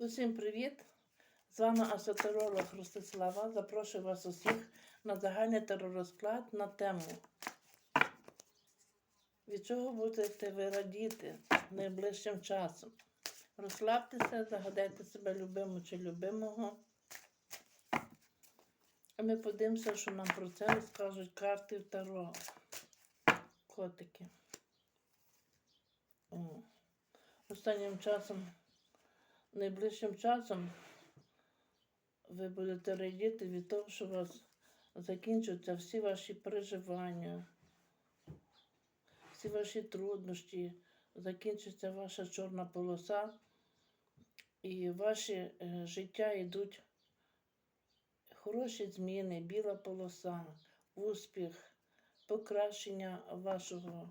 Усім привіт! З вами асотеролог Ростислава. Запрошую вас усіх на загальний теророзклад на тему. Від чого будете ви радіти найближчим часом? Розслабтеся, загадайте себе любиму чи любимого. А ми подивимося, що нам про це розкажуть карти в Таро. Котики. О. Останнім часом, найближчим часом ви будете радіти від того, що у вас закінчаться всі ваші переживання, всі ваші труднощі, закінчиться ваша чорна полоса, і ваше життя йдуть хороші зміни, біла полоса, успіх, покращення вашого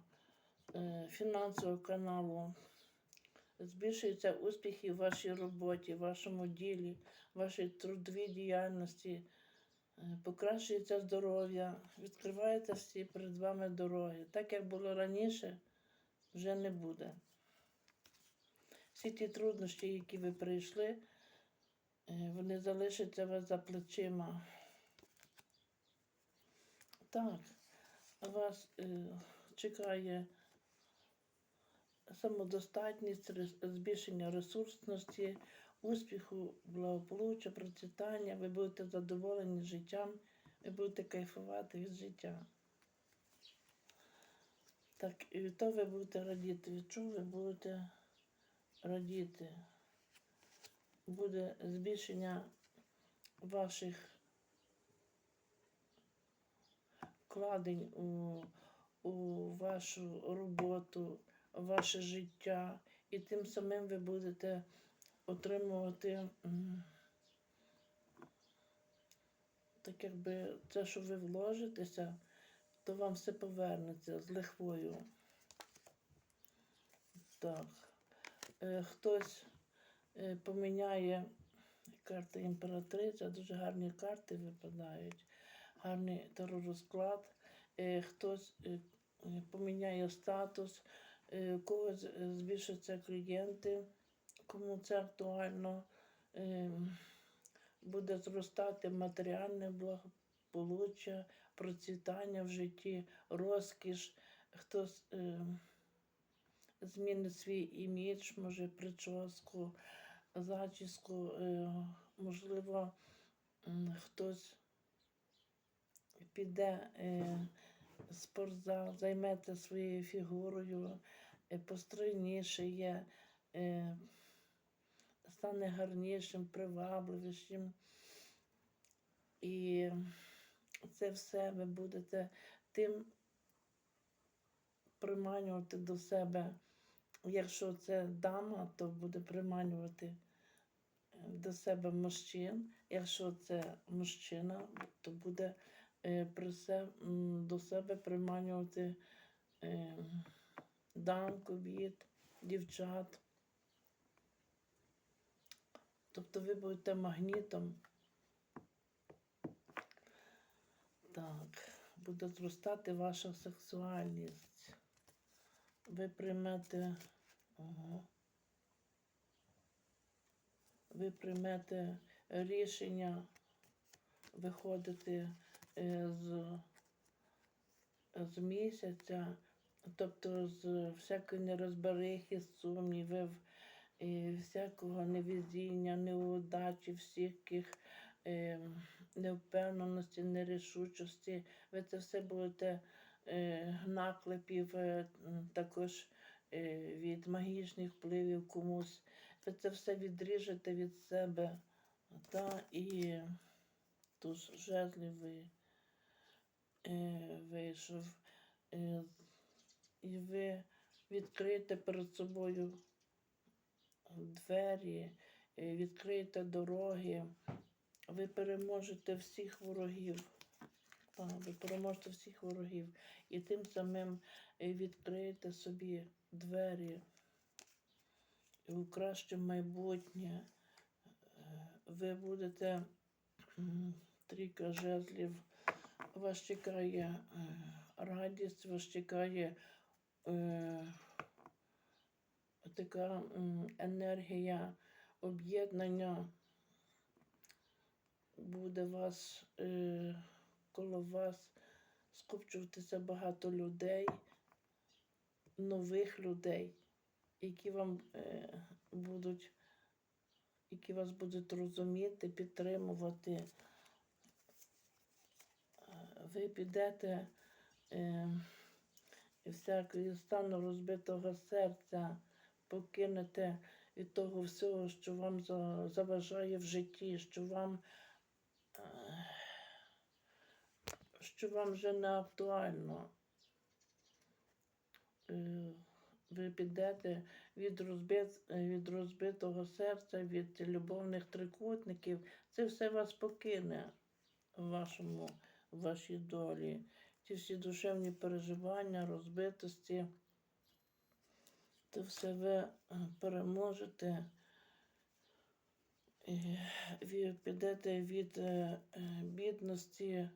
е, фінансового каналу. Збільшуються успіхи в вашій роботі, в вашому ділі, в вашій трудовій діяльності, е, покращується здоров'я, відкриваються всі перед вами дороги. Так як було раніше, вже не буде. Всі ті труднощі, які ви прийшли, е, вони залишаться вас за плечима. Так, вас е, чекає самодостатність, збільшення ресурсності, успіху, благополуччя, процвітання. Ви будете задоволені життям, ви будете кайфувати від життя. Так, і того ви будете радіти. Від чого ви будете радіти? Буде збільшення ваших вкладень у, у вашу роботу, ваше життя, і тим самим ви будете отримувати так якби це, що ви вложитеся, то вам все повернеться з лихвою. Так. Е, хтось е, поміняє карти імператриця, дуже гарні карти випадають, гарний теророзклад. Е, хтось е, поміняє статус, е, у когось е, збільшаться клієнти, кому це актуально. Е, буде зростати матеріальне благополуччя, процвітання в житті, розкіш. Хтось змінить свій імідж, може прическу, зачіску, можливо, хтось піде спортзал, займеться своєю фігурою, е, постройніше є, е, стане гарнішим, привабливішим. І це все ви будете тим приманювати до себе. Якщо це дама, то буде приманювати е, до себе мужчин. Якщо це мужчина, то буде до себе приманювати е, дам, кобіт, дівчат. Тобто ви будете магнітом. Так, буде зростати ваша сексуальність. Ви приймете. Ага. Ви приймете рішення виходити е, з, з місяця, тобто з всякої нерозберихи, сумнівів, і всякого невезіння, неудачі, всяких е, невпевненості, нерішучості. Ви це все будете е, наклепів, е, також е, від магічних впливів комусь. Ви це все відріжете від себе. Та, і туз жезлів ви, вийшов. Е, і ви відкриєте перед собою двері, е, відкриєте дороги, ви переможете всіх ворогів. Ви переможете всіх ворогів. І тим самим е, відкриєте собі двері у краще майбутнє. Е, Ви будете трійка жезлів, вас чекає е, радість, вас чекає е, така енергія об'єднання буде вас е, коло вас скупчуватися багато людей, нових людей, які вам е, будуть, які вас будуть розуміти, підтримувати. Ви підете е, всякої стану розбитого серця, покинете від того всього, що вам заважає в житті, що вам, е, що вам вже не актуально. Е, Ви підете від, розбит, від розбитого серця, від любовних трикутників. Це все вас покине в вашому, в вашій долі. Ті всі душевні переживання, розбитості. Це все ви е, переможете. І Ви підете від е, е, бідності,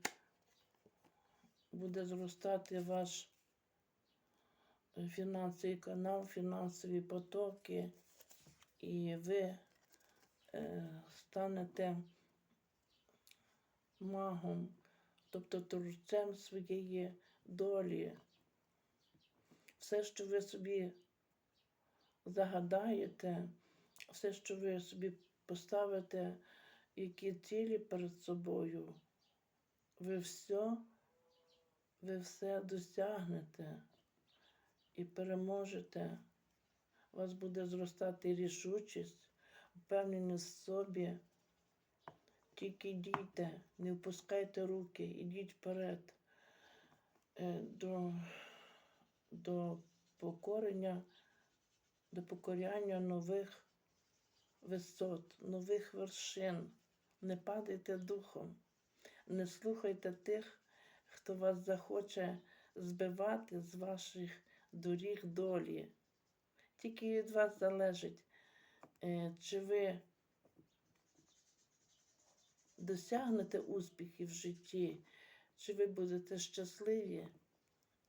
буде зростати ваш фінансовий канал, фінансові потоки, і ви станете магом, тобто творцем своєї долі. Все, що ви собі загадаєте, все, що ви собі поставите, які цілі перед собою, ви все, ви все досягнете і переможете. У вас буде зростати рішучість, впевненість в собі. Тільки дійте, не впускайте руки, ідіть вперед е, до, до покорення, до покоряння нових висот, нових вершин. Не падайте духом, не слухайте тих, хто вас захоче збивати з ваших доріг долі. Тільки від вас залежить, е, чи ви досягнете успіхів в житті, чи ви будете щасливі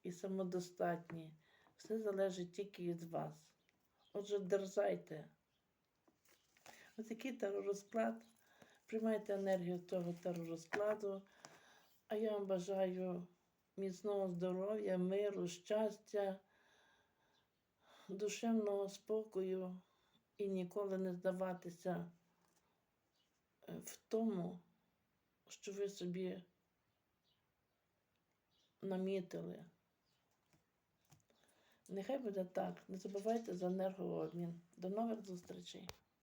і самодостатні. Все залежить тільки від вас. Отже, дерзайте. Ось такий теророзклад. Приймайте енергію того теророзкладу. А я вам бажаю міцного здоров'я, миру, щастя, душевного спокою і ніколи не здаватися в тому, що ви собі намітили. Нехай буде так. Не забувайте за енергообмін. До нових зустрічей!